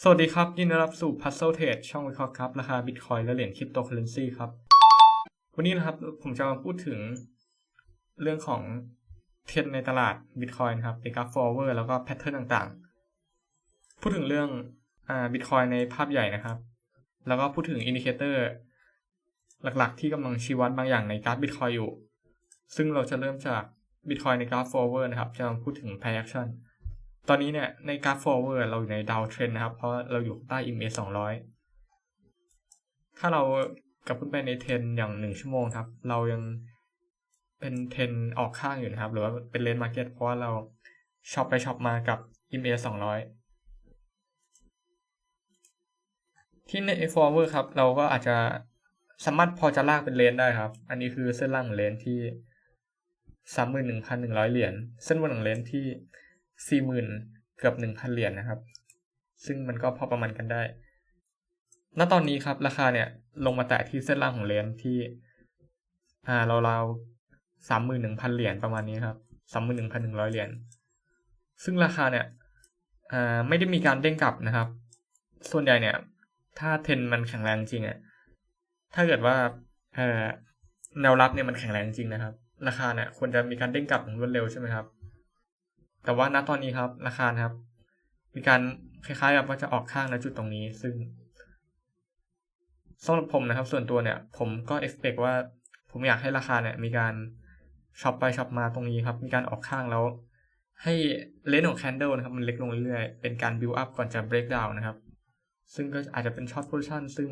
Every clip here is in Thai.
สวัสดีครับ ยินดีต้อนรับสู่ Puzzle Trade ช่องวิเคราะห์ครับ ราคาบิตคอยและเหรียญคริปโตเคอเรนซีครับ วันนี้นะครับผมจะมาพูดถึงเรื่องของเทรนในตลาดบิตคอยนะครับในกราฟ forward แล้วก็แพทเทิร์นต่างๆ พูดถึงเรื่องอ่าบิตคอยในภาพใหญ่นะครับ แล้วก็พูดถึงอินดิเคเตอร์หลักๆ ที่กำลังชี้วัดบางอย่างในกราฟบิตคอยอยู่ ซึ่งเราจะเริ่มจากบิตคอยในกราฟ forward นะครับ จะมาพูดถึง price action ตอนนี้เนี่ยในกราฟ forward เราอยู่ในดาวเทรนนะครับ เพราะเราอยู่ใต้ EMA 200 ถ้าเรากลับขึ้นไปในเทรนอย่างหนึ่งชั่วโมงครับ เรายังเป็นเทรนออกข้างอยู่นะครับ หรือว่าเป็นเลนมาร์เก็ตเพราะว่าเราช็อปไปช็อปมากับ EMA 200 ที่ใน forward ครับ เราก็อาจจะสามารถพอจะลากเป็นเลนได้ครับ อันนี้คือเส้นล่างของเลนที่ 31,100 เหรียญ เส้นบนของเลนที่ สี่หมื่นเกือบหนึ่งพันเหรียญนะครับ ซึ่งมันก็พอประมาณกันได้ ณ ตอนนี้ครับ ราคาเนี่ยลงมาแตะที่เส้นล่างของเลนที่ อ่าเราเราสามหมื่นหนึ่งพันเหรียญประมาณนี้ครับสามหมื่นหนึ่งพันหนึ่งร้อยเหรียญ ซึ่งราคาเนี่ยอ่าไม่ได้มีการเด้งกลับนะครับ ส่วนใหญ่เนี่ย ถ้าเทนมันแข็งแรงจริงอะถ้าเกิดว่าเอ่อแนวรับเนี่ยมันแข็งแรงจริงนะครับ ราคาเนี่ยควรจะมีการเด้งกลับอย่างรวดเร็วใช่ไหมครับ แต่ว่าณตอนนี้ครับราคาครับ มีการคล้ายๆกับว่าจะออกข้างในจุดตรงนี้ ซึ่งสำหรับผมนะครับ ส่วนตัวเนี่ย ผมก็ expect ว่าผมอยากให้ราคาเนี่ย มีการช็อปไปช็อปมาตรงนี้ครับ มีการออกข้างแล้ว ให้เลนของ candle นะครับ มันเล็กลงเรื่อยๆ เป็นการ build up ก่อนจะ break down นะครับ ซึ่งก็อาจจะเป็น short position ซึ่ง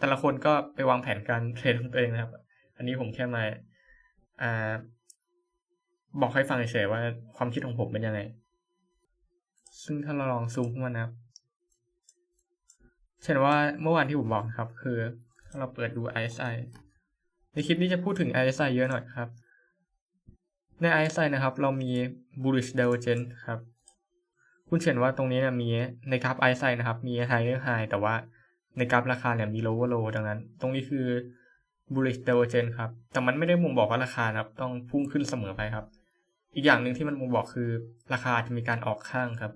แต่ละคนก็ไปวางแผนการเทรดของตัวเองนะครับ อันนี้ผมแค่มาอ่า บอกให้ฟังเฉยๆว่าความคิดของผมเป็นยังไง ซึ่งถ้าเราลองซูมเข้ามานะครับเช่นว่าเมื่อวานที่ผมบอกครับ คือเราเปิดดู RSI ในคลิปนี้จะพูดถึง RSI เยอะหน่อยครับ ใน RSI นะครับ เรามี bullish divergence ครับ คุณเห็นว่าตรงนี้เนี่ยมีในกราฟ RSI นะครับ มี higher high แต่ว่าในกราฟราคาเนี่ยมี lower low ดังนั้น ตรงนี้คือ bullish divergence ครับ แต่มันไม่ได้มุมบอกว่าราคานะครับ ต้องพุ่งขึ้นเสมอไปครับ อีกอย่างหนึ่งที่มันมุมบอกคือราคาจะมีการออกข้างครับ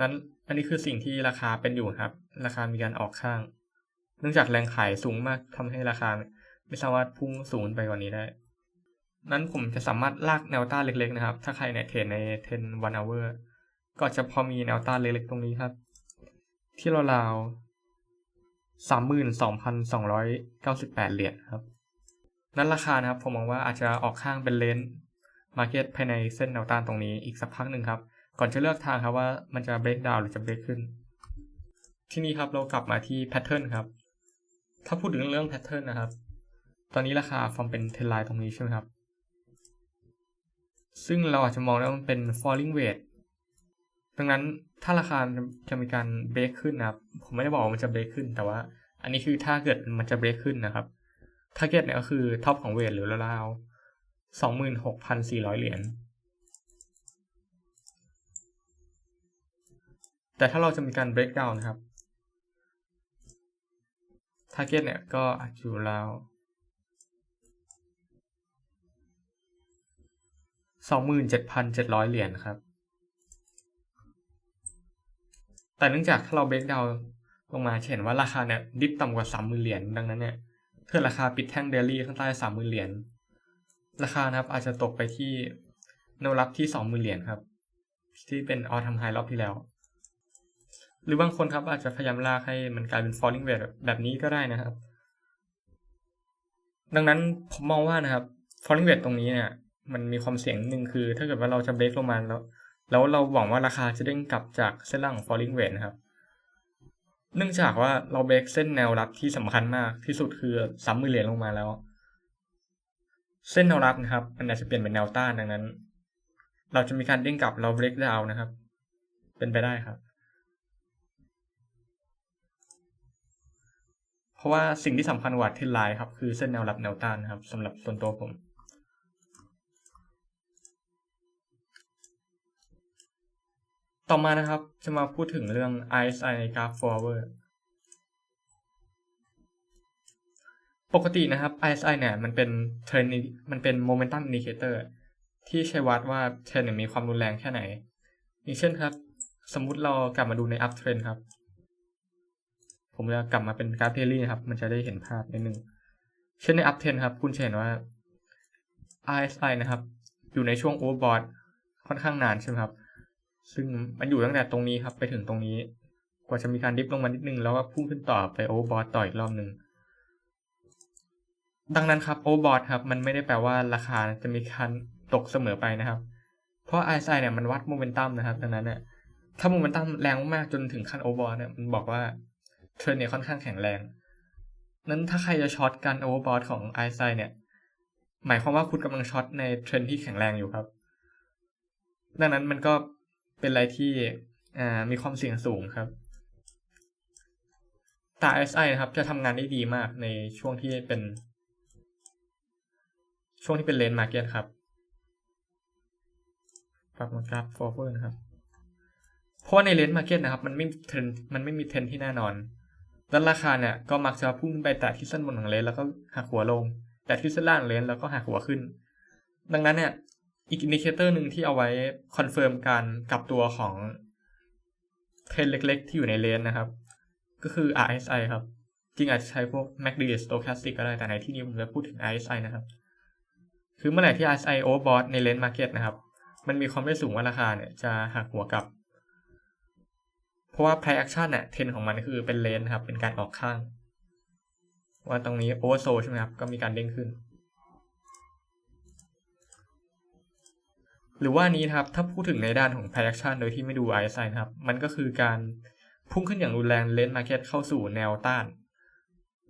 นั้นอันนี้คือสิ่งที่ราคาเป็นอยู่ครับ ราคามีการออกข้าง เนื่องจากแรงขายสูงมากทำให้ราคา ไม่สามารถพุ่งสูงไปกว่านี้ได้ นั้นผมจะสามารถลากแนวต้านเล็กๆนะครับ ถ้าใครเนี่ยเทรดในเทรนวันอเวอร์ก็จะพอมีแนวต้านเล็กๆตรงนี้ครับ ที่ราวๆสามหมื่นสองพันสองร้อยเก้าสิบแปดเหรียญครับนั้นราคานะครับผมมองว่าอาจจะออกข้างเป็นเลน มาร์เก็ตภายในเส้นแนวต้านตรงนี้อีกสักพักหนึ่งครับ ก่อนจะเลือกทางครับว่ามันจะเบรกดาวหรือจะเบรกขึ้น ที่นี้ครับเรากลับมาที่แพทเทิร์นครับ ถ้าพูดถึงเรื่องแพทเทิร์นนะครับ ตอนนี้ราคาฟอร์มเป็นเทนไลน์ตรงนี้ใช่ไหมครับ ซึ่งเราอาจจะมองได้ว่ามันเป็น falling wedge ดังนั้นถ้าราคาจะมีการเบรกขึ้นนะครับ ผมไม่ได้บอกว่ามันจะเบรกขึ้น แต่ว่า อันนี้คือถ้าเกิดมันจะเบรกขึ้นนะครับ ทาร์เก็ตเนี่ยก็คือท็อปของเวทหรือราวๆ สองหมื่นหกพันสี่ร้อยเหรียญ แต่ถ้าเราจะมีการ break down นะครับ target เนี่ยก็อาจอยู่ราวสองหมื่นเจ็ดพันเจ็ดร้อยเหรียญครับ แต่เนื่องจากถ้าเรา break down ลงมาเห็นว่าราคาเนี่ยดิฟต่ำกว่าสามหมื่นเหรียญ ดังนั้นเนี่ยเพื่อราคาปิดแท่งเดลี่ข้างใต้สามหมื่นเหรียญ ราคานะครับ อาจจะตกไปที่แนวรับที่สองหมื่นเหรียญครับ ที่เป็นออทำไฮรอบที่แล้ว หรือบางคนครับอาจจะพยายามลากให้มันกลายเป็น falling wedge แบบนี้ก็ได้นะครับ ดังนั้นผมมองว่านะครับ falling wedge ตรงนี้เนี่ยมันมีความเสี่ยงหนึ่งคือ ถ้าเกิดว่าเราจะเบรกลงมาแล้ว แล้วเราหวังว่าราคาจะเด้งกลับจากเส้นล่างของ falling wedge นะครับ เนื่องจากว่าเราเบรกเส้นแนวรับที่สำคัญมากที่สุดคือสามหมื่นเหรียญลงมาแล้ว เส้นแนวรับนะครับ มันอาจจะเปลี่ยนเป็นแนวต้านดังนั้น เราจะมีการเด้งกลับเราเบรกดาวนะครับ เป็นไปได้ครับ เพราะว่าสิ่งที่สำคัญกว่าเทรนไลน์ครับ คือเส้นแนวรับแนวต้านนะครับสำหรับส่วนตัวผมต่อมานะครับจะมาพูดถึงเรื่อง RSI ในกราฟ forward ปกตินะครับ RSI เนี่ยมันเป็นเทรนมันเป็น momentum indicator ที่ใช้วัดว่าเทรนมีความรุนแรงแค่ไหน อย่างเช่นครับ สมมุติเรากลับมาดูใน up trend ครับ ผมจะกลับมาเป็นกราฟเทลี่นะครับ มันจะได้เห็นภาพนิดนึง เช่นใน up trend ครับ คุณจะเห็นว่า RSI นะครับ อยู่ในช่วง overbought ค่อนข้างนานใช่ไหมครับ ซึ่งมันอยู่ตั้งแต่ตรงนี้ครับไปถึงตรงนี้ กว่าจะมีการดิฟลงมานิดนึงแล้วก็พุ่งขึ้นต่อไป overbought ต่ออีกรอบหนึ่ง ดังนั้นครับ overbought ครับมันไม่ได้แปลว่าราคาจะมีการตกเสมอไปนะครับ เพราะ RSI เนี่ยมันวัดโมเมนตัมนะครับ ดังนั้นเนี่ยถ้าโมเมนตัมแรงมากจนถึงขั้น overbought เนี่ยมันบอกว่าเทรนเนี่ยค่อนข้างแข็งแรง นั้นถ้าใครจะช็อตการ overbought ของ RSI เนี่ย หมายความว่าคุณกำลังช็อตในเทรนที่แข็งแรงอยู่ครับ ดังนั้นมันก็เป็นอะไรที่มีความเสี่ยงสูงครับแต่ RSI นะครับจะทำงานได้ดีมากในช่วงที่เป็น ช่วงที่เป็นเลนมาร์เก็ตครับปรับมากราฟ forward นะครับ เพราะในเลนมาร์เก็ตนะครับ มันไม่เทรนมันไม่มีเทรนที่แน่นอนด้านราคาเนี่ยก็มักจะพุ่งไปแตะที่เส้นบนของเลนแล้วก็หักหัวลง แต่ที่เส้นล่างเลนแล้วก็หักหัวขึ้น ดังนั้นเนี่ยอีกอินดิเคเตอร์หนึ่งที่เอาไว้คอนเฟิร์มการกลับตัวของเทรนเล็กๆ ที่อยู่ในเลนนะครับ ก็คือ RSI ครับ จริงอาจจะใช้พวก MACD Stochastic ก็ได้แต่ในที่นี้ผมจะพูดถึง RSI นะครับ คือเมื่อไหร่ที่ RSI overbought ในเลนมาร์เก็ตนะครับ มันมีความไม่สูงว่าราคาเนี่ยจะหักหัวกลับ เพราะว่า price action เนี่ยเทนของมันคือเป็นเลนครับ เป็นการออกข้าง ว่าตรงนี้ oversold ใช่ไหมครับ ก็มีการเด้งขึ้น หรือว่านี้นะครับ ถ้าพูดถึงในด้านของ price action โดยที่ไม่ดู RSI นะครับ มันก็คือการพุ่งขึ้นอย่างรุนแรงเลนมาร์เก็ตเข้าสู่แนวต้าน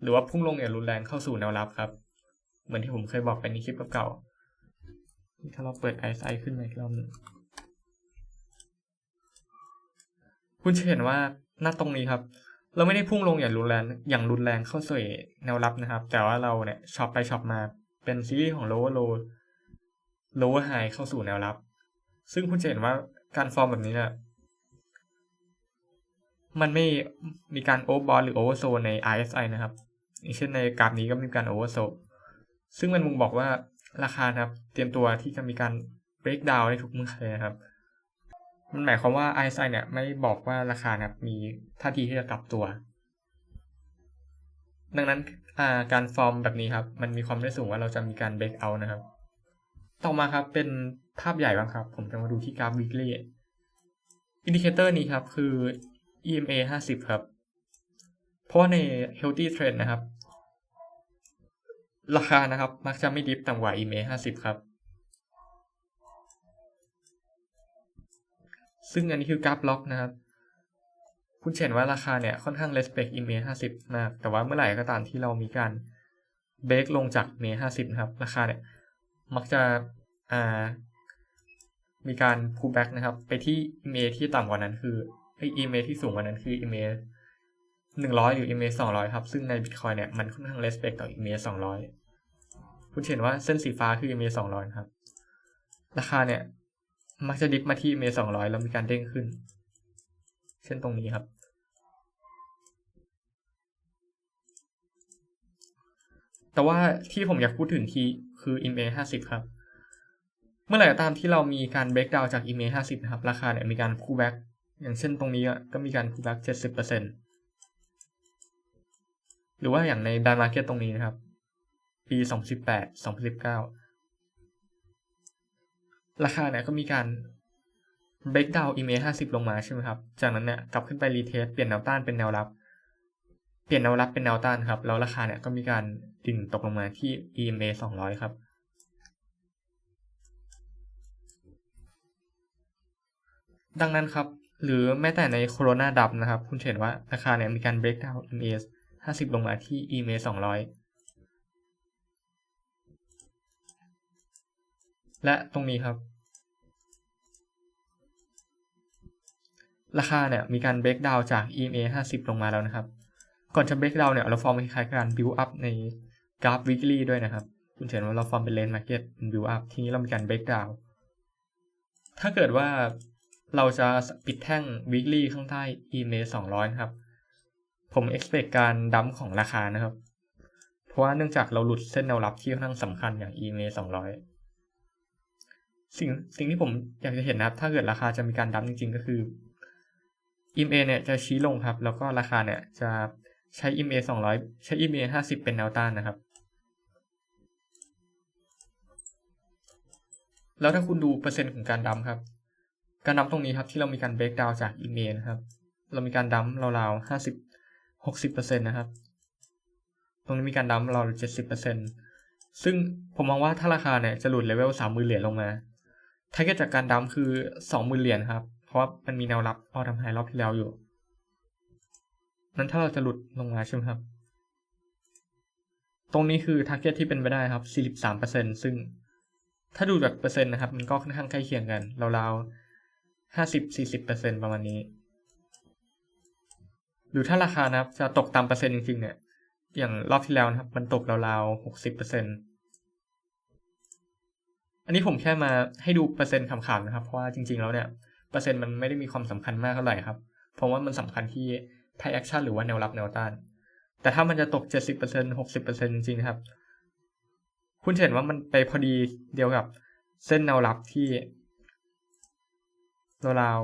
หรือว่าพุ่งลงอย่างรุนแรงเข้าสู่แนวรับครับ เหมือนที่ผมเคยบอกไปในคลิปเก่าถ้าเราเปิด RSI ขึ้นมาอีกรอบนึงคุณจะเห็นว่าหน้าตรงนี้ครับ เราไม่ได้พุ่งลงอย่างรุนแรงอย่างรุนแรงเข้าสู่แนวรับนะครับ แต่ว่าเราเนี่ยช็อปไปช็อปมาเป็นซีรีส์ของ lower low lower high เข้าสู่แนวรับ ซึ่งคุณจะเห็นว่าการฟอร์มแบบนี้เนี่ยมันไม่มีการโอเวอร์บอลหรือโอเวอร์โซใน RSI นะครับ อย่างเช่นในกราฟนี้ก็มีการโอเวอร์โซ ซึ่งมันมุงบอกว่าราคาครับ เตรียมตัวที่จะมีการ break down ในทุกเมื่อเลยครับ มันหมายความว่า RSI เนี่ยไม่บอกว่าราคาครับมีท่าทีที่จะกลับตัว ดังนั้นการฟอร์มแบบนี้ครับ มันมีความได้สูงว่าเราจะมีการ break out นะครับ ต่อมาครับเป็นภาพใหญ่บ้างครับ ผมจะมาดูที่กราฟ weekly อินดิเคเตอร์นี้ครับคือ EMA 50 ครับ เพราะใน healthy trend นะครับ ราคานะครับ มักจะไม่ดิฟต่ำกว่า EMA 50 ครับ ซึ่งอันนี้คือกราฟล็อกนะครับ คุณเห็นว่าราคาเนี่ยค่อนข้าง respect EMA 50 มาก แต่ว่าเมื่อไหร่ก็ตามที่เรามีการเบรกลงจาก EMA 50 นะครับ ราคาเนี่ยมักจะมีการ pull back นะครับ ไปที่ EMA ที่ต่ำกว่านั้นคือ EMA ที่สูงกว่านั้นคือ EMA 100 หรือสองร้อยครับ ซึ่งในบิตคอยเนี่ย มันค่อนข้างเลสเปกต่ออีเมสองร้อยคุณเห็นว่าเส้นสีฟ้าคืออีเมส EMA 200 ครับ ราคาเนี่ย มักจะดิฟมาที่อีเมสองร้อยแล้วมีการเด้งขึ้น เช่นตรงนี้ครับ แต่ว่าที่ผมอยากพูดถึงที่คืออีเมห้าสิบครับ เมื่อไหร่ก็ตามที่เรามีการเบรกดาวจากอีเมห้าสิบนะครับ ราคาเนี่ยมีการ pull back อย่างเช่นตรงนี้ก็มีการคูแบ็กเจ็ดสิบเปอร์เซ็นต์ หรือว่าอย่างในดานมาร์เก็ตตรงนี้นะครับ ปี 2018 2019 ราคาเนี่ยก็มีการ break down EMA 50 ลงมาใช่ไหมครับ จากนั้นเนี่ยกลับขึ้นไปรีเทสเปลี่ยนแนวต้านเป็นแนวรับ เปลี่ยนแนวรับเป็นแนวต้านครับ แล้วราคาเนี่ยก็มีการดิ่งตกลงมาที่ EMA 200 ครับดังนั้นครับ หรือแม้แต่ในโคโรนาดับนะครับ คุณเห็นว่าราคาเนี่ยมีการ break down ema EMA 50ลงมาที่ EMA 200และตรงนี้ครับ ราคาเนี่ยมีการ break down จาก EMA 50 ลงมาแล้วนะครับ ก่อนจะ break down เนี่ยเราฟอร์มคล้ายๆการ build up ในกราฟ weekly ด้วยนะครับคุณเห็นว่าเราฟอร์มเป็น range market เป็น build up ทีนี้เรามีการ break down ถ้าเกิดว่าเราจะปิดแท่ง weekly ข้างใต้ EMA 200ครับ ผม expect การดัมของราคานะครับ เพราะว่าเนื่องจากเราหลุดเส้นแนวรับที่ค่อนข้างสำคัญอย่าง EMA 200 สิ่งสิ่งที่ผมอยากจะเห็นนะครับ ถ้าเกิดราคาจะมีการดัมจริง ๆ ก็คือ EMA เนี่ยจะชี้ลงครับ แล้วก็ราคาเนี่ยจะใช้ EMA 200 ใช้ EMA 50 เป็นแนวต้านนะครับ แล้วถ้าคุณดูเปอร์เซ็นต์ของการดัมครับ การดัมตรงนี้ครับที่เรามีการ break down จาก EMA นะครับ เรามีการดัมราวๆ50 60%นต์นะครับ ตรงนี้มีการดัมเรา70%ซึ่งผมมองว่าถ้าราคาเนี่ยจะหลุดเลเวล30,000เหรียญลงมาทาร์เก็ตจากการดัมคือ20,000เหรียญครับ เพราะว่ามันมีแนวรับออทำไฮรอบที่แล้วอยู่ นั้นถ้าเราจะหลุดลงมาใช่ไหมครับ ตรงนี้คือทาร์เก็ตที่เป็นไปได้ครับ43%ซึ่งถ้าดูจากเปอร์เซ็นต์นะครับ มันก็ค่อนข้างใกล้เคียงกันราวๆ50-40%ประมาณนี้ หรือถ้าราคานะครับ จะตกตามเปอร์เซ็นต์จริงๆเนี่ย อย่างรอบที่แล้วนะครับ มันตกราวๆ60%อันนี้ผมแค่มาให้ดูเปอร์เซ็นต์ขำๆนะครับ เพราะว่าจริง ๆแล้วเนี่ยเปอร์เซ็นต์มันไม่ได้มีความสำคัญมากเท่าไหร่ครับ เพราะว่ามันสำคัญที่ price action หรือว่าแนวรับแนวต้าน แต่ถ้ามันจะตก 70% 60%จริงๆนะครับ คุณเห็นว่ามันไปพอดีเดียวกับเส้นแนวรับที่ราว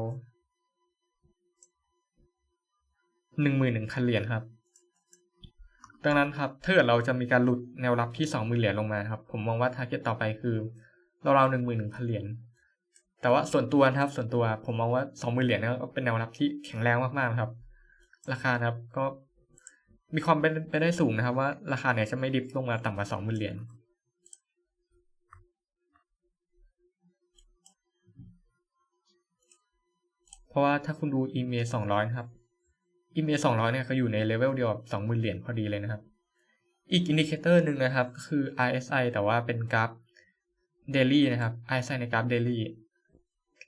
หนึ่งหมื่นหนึ่งพันเหรียญครับ ดังนั้นครับถ้าเกิดเราจะมีการหลุดแนวรับที่สองหมื่นเหรียญลงมาครับ ผมมองว่า t a r g e t ต่อไปคือราวๆหนึ่งหมื่นหนึ่งพันเหรียญแต่ว่าส่วนตัวนะครับ ส่วนตัวผมมองว่าสองหมื่นเหรียญก็เป็นแนวรับที่แข็งแรงมากๆครับ ราคาครับก็มีความเป็นไปได้สูงนะครับ ว่าราคาเนี่ยจะไม่ดิฟลงมาต่ำกว่าสองหมื่นเหรียญเพราะว่าถ้าคุณดู EMA 200 ครับ EMA 200เนี่ยก็อยู่ในเลเวลเดียวกับ20,000เหรียญพอดีเลยนะครับ อีกอินดิเคเตอร์หนึ่งนะครับก็คือ RSI แต่ว่าเป็นกราฟ daily นะครับ RSI ในกราฟ daily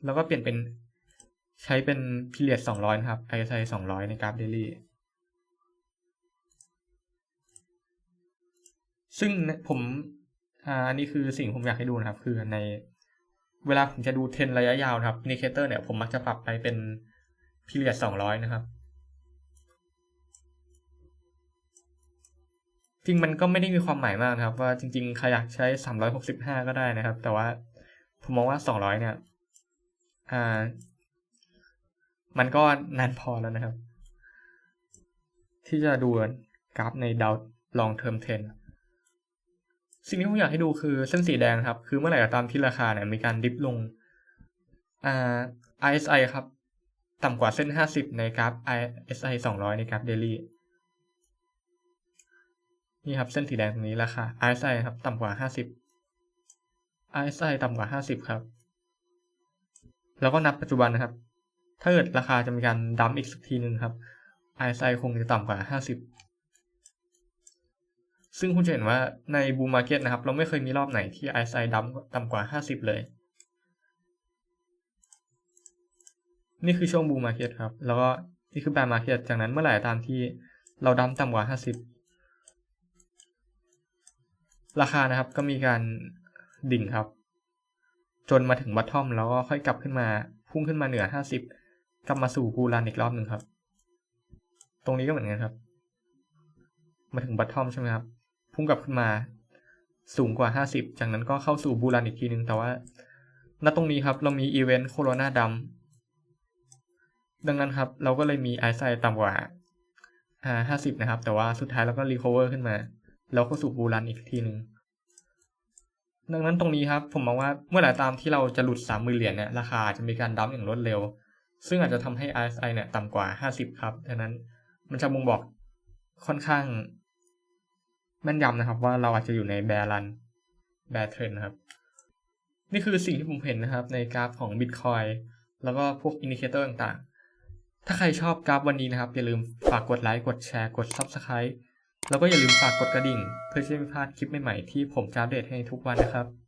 แล้วก็เปลี่ยนเป็นใช้เป็น period 200 นะครับ RSI 200 ในกราฟ daily ซึ่งผมอ่าอันนี้คือสิ่งผมอยากให้ดูนะครับ คือในเวลาผมจะดูเทรนระยะยาวนะครับอินดิเคเตอร์เนี่ยผมมักจะปรับไปเป็น period 200 นะครับ จริงมันก็ไม่ได้มีความหมายมากนะครับ ว่าจริงๆใครอยากใช้365ก็ได้นะครับ แต่ว่าผมมองว่า200เนี่ย อ่า มันก็นานพอแล้วนะครับ ที่จะดูกราฟในดาว long term trend สิ่งที่ผมอยากให้ดูคือเส้นสีแดงครับ คือเมื่อไหร่ก็ตามที่ราคาเนี่ยมีการดิฟลงอ่า RSI ครับ ต่ำกว่าเส้น 50 ในกราฟ RSI 200 ในกราฟ daily นี่ครับเส้นสีแดงตรงนี้ราคา RSI ครับต่ำกว่า 50 RSI ต่ำกว่า 50 ครับ แล้วก็นับปัจจุบันนะครับ ถ้าเกิดราคาจะมีการดัมอีกสักทีหนึ่งครับ RSI คงจะต่ำกว่า 50 ซึ่งคุณจะเห็นว่าในบูมมาร์เก็ตนะครับ เราไม่เคยมีรอบไหนที่ RSI ดัมต่ำกว่า 50 เลย นี่คือช่วงบูมมาร์เก็ตครับ แล้วก็นี่คือแบร์มาร์เก็ตจากนั้นเมื่อไหร่ตามที่เราดัมต่ำกว่า 50 ราคานะครับก็มีการดิ่งครับ จนมาถึงบัตทอมแล้วก็ค่อยกลับขึ้นมา พุ่งขึ้นมาเหนือ 50 กลับมาสู่บูรันอีกรอบหนึ่งครับ ตรงนี้ก็เหมือนกันครับ มาถึงบัตทอมใช่ไหมครับ พุ่งกลับขึ้นมาสูงกว่า 50 จากนั้นก็เข้าสู่บูรันอีกทีหนึ่งแต่ว่า ณตรงนี้ครับเรามีอีเวนต์โคโรนาดัมดังนั้นครับ เราก็เลยมีไอซ์ไซต่ำกว่าอ่า 50 นะครับ แต่ว่าสุดท้ายเราก็รีคอเวอร์ขึ้นมา แล้วก็สู่บูรันอีกทีหนึ่งดังนั้นตรงนี้ครับผมมองว่าเมื่อไหร่ตามที่เราจะหลุดสามหมื่นเหรียญเนี่ยราคาจะมีการดัมอย่างรวดเร็ว ซึ่งอาจจะทำให้ RSI เนี่ยต่ำกว่า 50 ครับดังนั้นมันจะบ่งบอกค่อนข้างแม่นยำนะครับ ว่าเราอาจจะอยู่ในแบรันแบร์เทรนนะครับ นี่คือสิ่งที่ผมเห็นนะครับ ในกราฟของ Bitcoin แล้วก็พวกอินดิเคเตอร์ต่างๆ ถ้าใครชอบกราฟวันนี้นะครับ อย่าลืมฝากกดไลค์กดแชร์กด Subscribe แล้วก็อย่าลืมฝากกดกระดิ่ง เพื่อจะไม่พลาดคลิปใหม่ๆที่ผมจะอัปเดตให้ทุกวันนะครับ